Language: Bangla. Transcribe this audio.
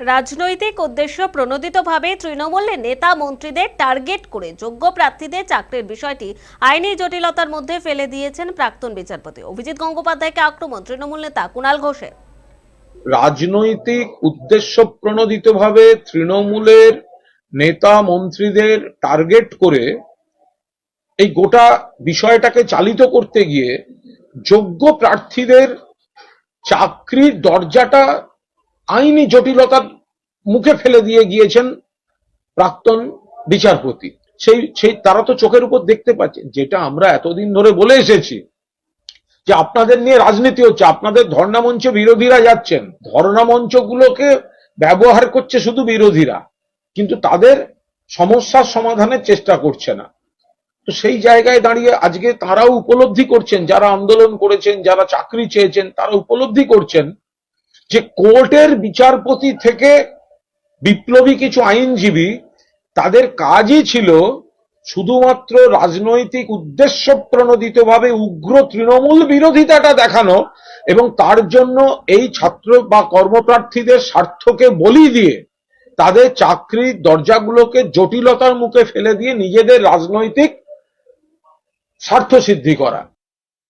রাজনৈতিক উদ্দেশ্য প্রণোদিতভাবে তৃণমূলের নেতা মন্ত্রীদের টার্গেট করে যোগ্য প্রার্থীদের চাকরির বিষয়টি আইনি জটিলতার মধ্যে ফেলে দিয়েছেন প্রাক্তন বিচারপতি। অভিজিৎ গঙ্গোপাধ্যায়কে আক্রমণ, তৃণমূল নেতা কুণাল ঘোষের। রাজনৈতিক উদ্দেশ্য প্রণোদিতভাবে তৃণমূলের নেতা মন্ত্রীদের টার্গেট করে এই গোটা বিষয়টাকে চালিত করতে গিয়ে যোগ্য প্রার্থীদের চাকরির দরজাটা আইনি জটিলতার মুখে ফেলে দিয়ে গিয়েছেন প্রাক্তন বিচারপতি। সেই সেই, তারা তো চোখের উপর দেখতে পাচ্ছে। যেটা আমরা এতদিন ধরে বলে এসেছি যে আপনাদের নিয়ে রাজনীতি হচ্ছে, আপনাদের ধর্ণা মঞ্চে বিরোধীরা যাচ্ছেন। ধর্ণা মঞ্চগুলোকে ব্যবহার করছে শুধু বিরোধীরা, কিন্তু তাদের সমস্যার সমাধানের চেষ্টা করছে না। তো সেই জায়গায় দাঁড়িয়ে আজকে তারাও উপলব্ধি করছেন, যারা আন্দোলন করেছেন, যারা চাকরি চেয়েছেন, তারা উপলব্ধি করছেন যে কোর্টের বিচারপতি থেকে বিপ্লবী কিছু আইনজীবী, তাদের কাজই ছিল শুধুমাত্র রাজনৈতিক উদ্দেশ্য প্রণোদিতভাবে উগ্র তৃণমূল বিরোধিতাটা দেখানো এবং তার জন্য এই ছাত্র বা কর্মপ্রার্থীদের স্বার্থকে বলি দিয়ে তাদের চাকরির দরজাগুলোকে জটিলতার মুখে ফেলে দিয়ে নিজেদের রাজনৈতিক স্বার্থ সিদ্ধি করা।